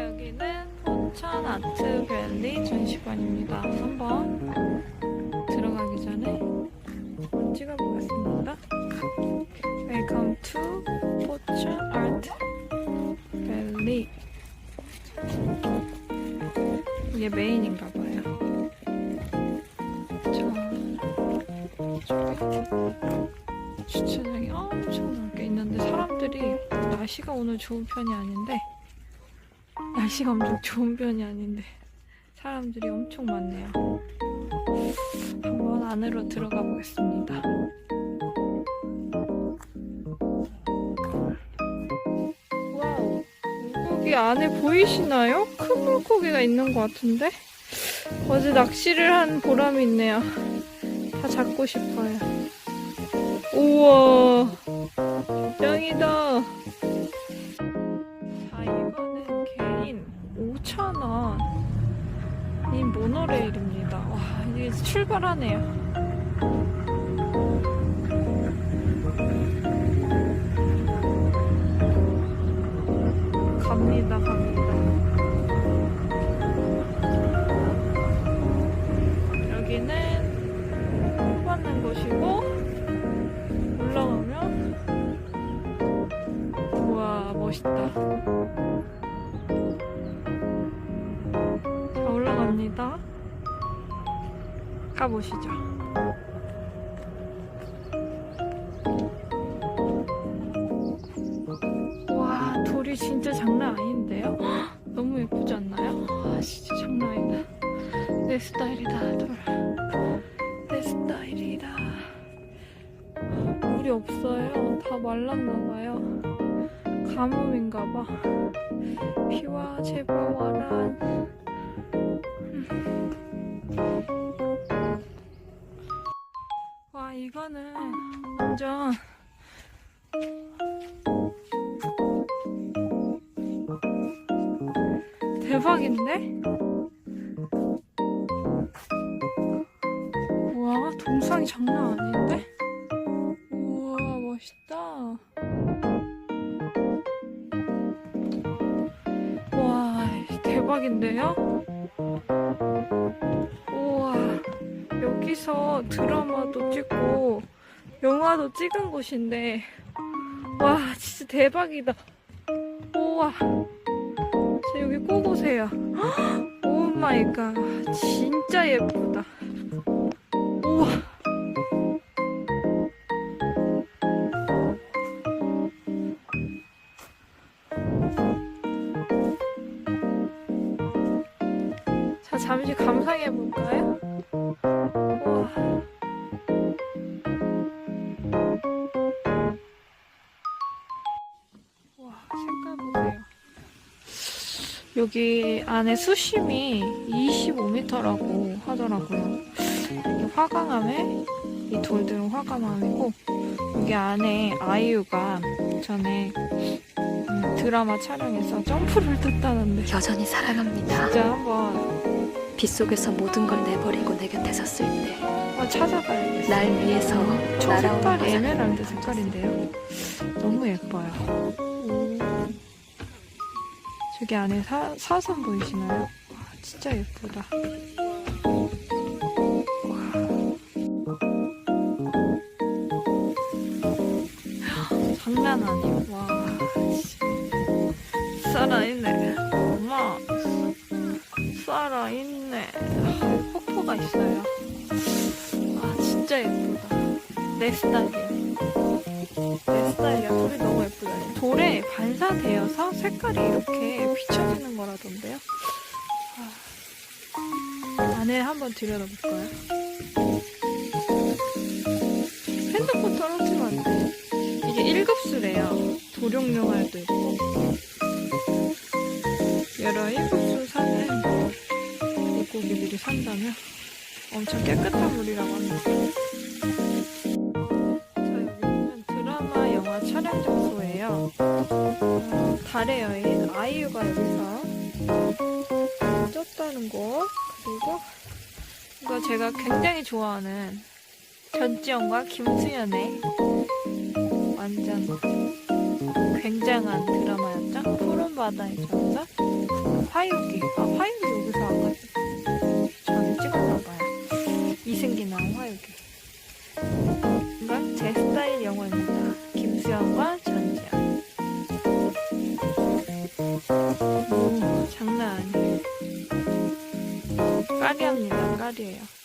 여기는 온천 아트밸리 전시관입니다. 한번 들어가기 전에 찍어보겠습니다. Welcome to Fortune 이게 메인인가봐요. 주차장이 엄청 넓게 있는데 사람들이 날씨가 오늘 좋은 편이 아닌데 날씨가 엄청 좋은 편이 아닌데 사람들이 엄청 많네요. 한번 안으로 들어가 보겠습니다. 와우, 물고기 안에 보이시나요? 큰 물고기가 있는 것 같은데? 어제 낚시를 한 보람이 있네요. 다 잡고 싶어요. 우와, 짱이다. 모노레일입니다. 와, 이제 출발하네요. 갑니다, 갑니다. 여기는 코 받는 곳이고, 올라가면, 우와, 멋있다. 가보시죠. 와, 돌이 진짜 장난 아닌데요? 헉, 너무 예쁘지 않나요? 아, 진짜 장난 아니다. 내 스타일이다, 돌. 내 스타일이다. 물이 없어요. 다 말랐나봐요. 가뭄인가봐. 비와 제발 와라. 와 이거는 완전 대박인데? 와 동상이 장난 아닌데? 우와 멋있다 와 대박인데요? 여기서 드라마도 찍고 영화도 찍은 곳인데 와 진짜 대박이다. 우와. 자 여기 꼭 오세요. 오 마이 갓. 진짜 예쁘다. 우와. 자 잠시 감상해 볼까요? 색깔 보세요. 여기 안에 수심이 25m라고 하더라고요. 이 화강암에 이 돌들은 화강암이고 여기 안에 아이유가 전에 음, 드라마 촬영에서 점프를 떴다는데 여전히 사랑합니다. 진짜 한번 빗속에서 모든 걸 내버리고 내 곁에 섰을 때날 한번 찾아가야겠어요. 위해서 저 날아오는 색깔이 거잖아요. 에메랄드 색깔인데요. 너무 예뻐요. 저기 안에 사, 사선 보이시나요? 와, 진짜 예쁘다. 와. 장난 아니에요. 와. 살아있네. 엄마. 살아있네. 아, 폭포가 있어요. 아, 진짜 예쁘다. 내 스타일이야. 내 스타일이야. 돌이 너무 예쁘다. 돌에 반사되어서 색깔이 이렇게 비춰지는 거라던데요. 아, 안에 한번 들여다볼까요? 핸드폰 떨어지면 안 돼. 이게 1급수래요. 도룡룡알도 있고. 여러 1급수 사는 물고기들이 산다면 엄청 깨끗한 물이라고 합니다. 달의 여인 아이유가 여기서 쪘다는 곳 그리고 이거 제가 굉장히 좋아하는 전지현과 김수현의 완전 굉장한 드라마였죠. 푸른 바다의 전설 화요기. 아 화요기 여기서 아까 전에 찍었나봐요. 이승기 나온 화요기. 이건 제 까리예요.